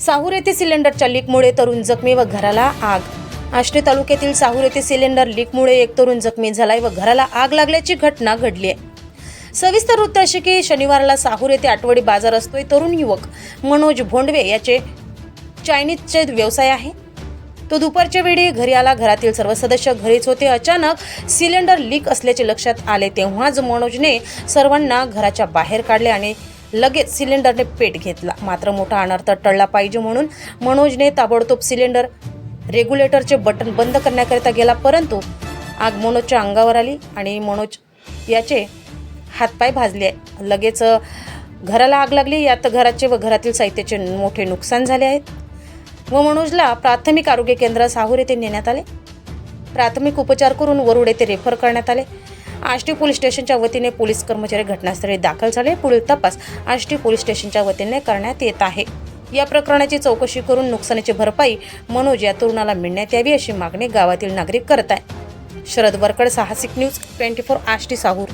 साहूर येथे सिलेंडरच्या लीकमुळे तरुण जखमी व घराला आग. आष्टे तालुक्यातील साहूर येथे सिलेंडर लीकमुळे एक तरुण जखमी झालाय व घराला आग लागल्याची घटना घडली आहे. सविस्तर वृत्त असे की शनिवारला साहूर येथे आठवडी बाजार असतोय. तरुण युवक मनोज भोंडवे याचे चायनीजचे व्यवसाय आहे. तो दुपारच्या वेळी घरी आला. घरातील सर्व सदस्य घरीच होते. अचानक सिलेंडर लीक असल्याचे लक्षात आले. तेव्हाच मनोजने सर्वांना घराच्या बाहेर काढले आणि लगेच सिलेंडरने पेट घेतला. मात्र मोठा अनर्थ टळला पाहिजे म्हणून मनोजने ताबडतोब सिलेंडर रेग्युलेटरचे बटन बंद करण्याकरिता गेला परंतु आग मनोजच्या अंगावर आली आणि मनोज याचे हातपाय भाजले. लगेच घराला आग लागली. यात घराचे व घरातील साहित्याचे मोठे नुकसान झाले आहेत व मनोजला प्राथमिक आरोग्य केंद्र साहूर येथे नेण्यात आले. प्राथमिक उपचार करून वरुड येथे रेफर करण्यात आले. आष्टी पोलीस स्टेशनच्या वतीने पोलीस कर्मचारी घटनास्थळी दाखल झाले. पुढील तपास आष्टी पोलीस स्टेशनच्या वतीने करण्यात येत आहे. या प्रकरणाची चौकशी करून नुकसानीची भरपाई मनोज या तरुणाला मिळण्यात यावी अशी मागणी गावातील नागरिक करत आहे शरद वरकड साहसिक न्यूज ट्वेंटी फोर आष्टी साहूर.